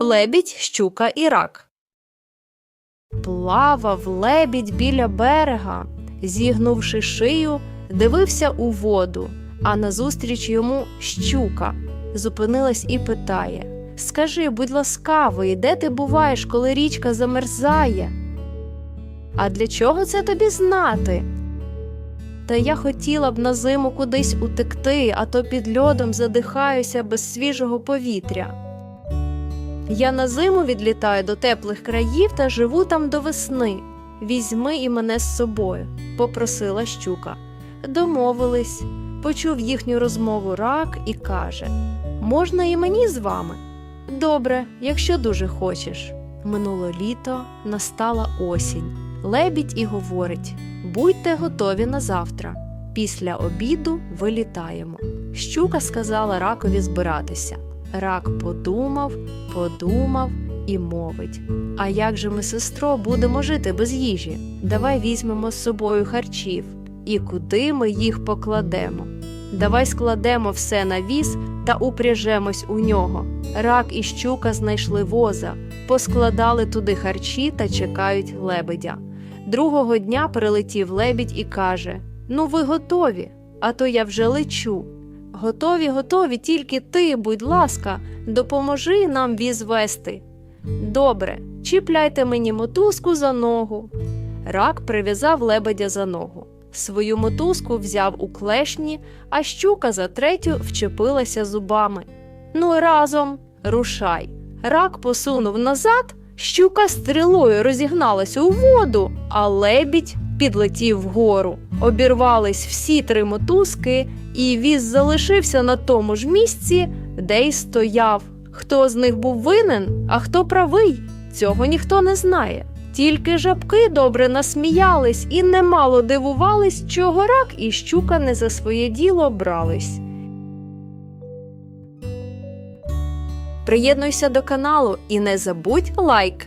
Лебідь, щука і рак. Плавав лебідь біля берега, зігнувши шию, дивився у воду, а назустріч йому щука зупинилась і питає Скажи, будь ласкавий, де ти буваєш, коли річка замерзає? А для чого це тобі знати? Та я хотіла б на зиму кудись утекти, а то під льодом задихаюся без свіжого повітря. Я на зиму відлітаю до теплих країв та живу там до весни. Візьми і мене з собою, попросила щука. Домовились, почув їхню розмову рак і каже: Можна і мені з вами? Добре, якщо дуже хочеш. Минуло літо, настала осінь. Лебідь і говорить: будьте готові на завтра. Після обіду вилітаємо. Щука сказала ракові збиратися. Рак подумав, подумав і мовить: А як же ми, сестро, будемо жити без їжі? Давай візьмемо з собою харчів. І куди ми їх покладемо? Давай складемо все на віз та упряжемось у нього. Рак і щука знайшли воза, поскладали туди харчі та чекають лебедя. Другого дня прилетів лебідь і каже: Ну, ви готові, а то я вже лечу. Готові, готові, тільки ти, будь ласка, допоможи нам віз вести. Добре, чіпляйте мені мотузку за ногу. Рак прив'язав лебедя за ногу. Свою мотузку взяв у клешні, а щука за третю вчепилася зубами. Ну, разом, рушай. Рак посунув назад, щука стрілою розігналася у воду, а лебідь підлетів вгору. Обірвались всі три мотузки, і віз залишився на тому ж місці, де й стояв. Хто з них був винен, а хто правий, цього ніхто не знає. Тільки жабки добре насміялись і немало дивувались, чого рак і щука не за своє діло брались. Приєднуйся до каналу і не забудь лайк.